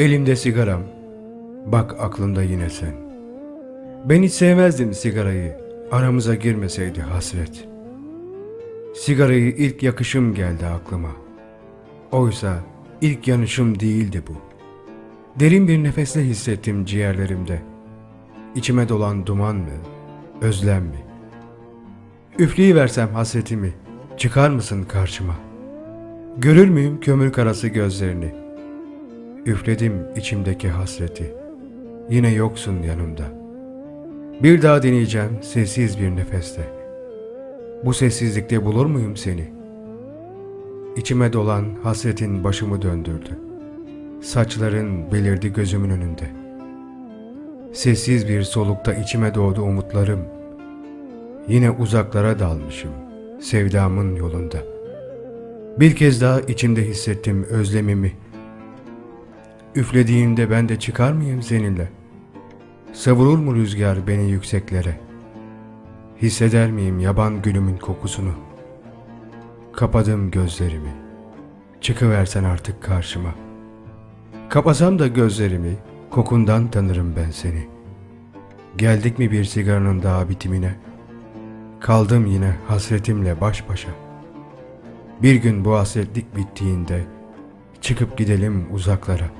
Elimde sigaram. Bak aklımda yine sen. Ben hiç sevmezdim sigarayı. Aramıza girmeseydi hasret. Sigarayı ilk yakışım geldi aklıma. Oysa ilk yanışım değildi bu. Derin bir nefesle hissettim ciğerlerimde. İçime dolan duman mı, özlem mi? Üfleyiversem hasretimi, çıkar mısın karşıma? Görür müyüm kömür karası gözlerini? Üfledim içimdeki hasreti. Yine yoksun yanımda. Bir daha deneyeceğim sessiz bir nefeste. Bu sessizlikte bulur muyum seni? İçime dolan hasretin başımı döndürdü. Saçların belirdi gözümün önünde. Sessiz bir solukta içime doğdu umutlarım. Yine uzaklara dalmışım sevdamın yolunda. Bir kez daha içimde hissettim özlemimi. Üflediğimde ben de çıkar mıyım seninle? Savurur mu rüzgar beni yükseklere? Hisseder miyim yaban gülümün kokusunu? Kapadım gözlerimi. Çıkıversen artık karşıma. Kapasam da gözlerimi, kokundan tanırım ben seni. Geldik mi bir sigaranın daha bitimine? Kaldım yine hasretimle baş başa. Bir gün bu hasretlik bittiğinde çıkıp gidelim uzaklara.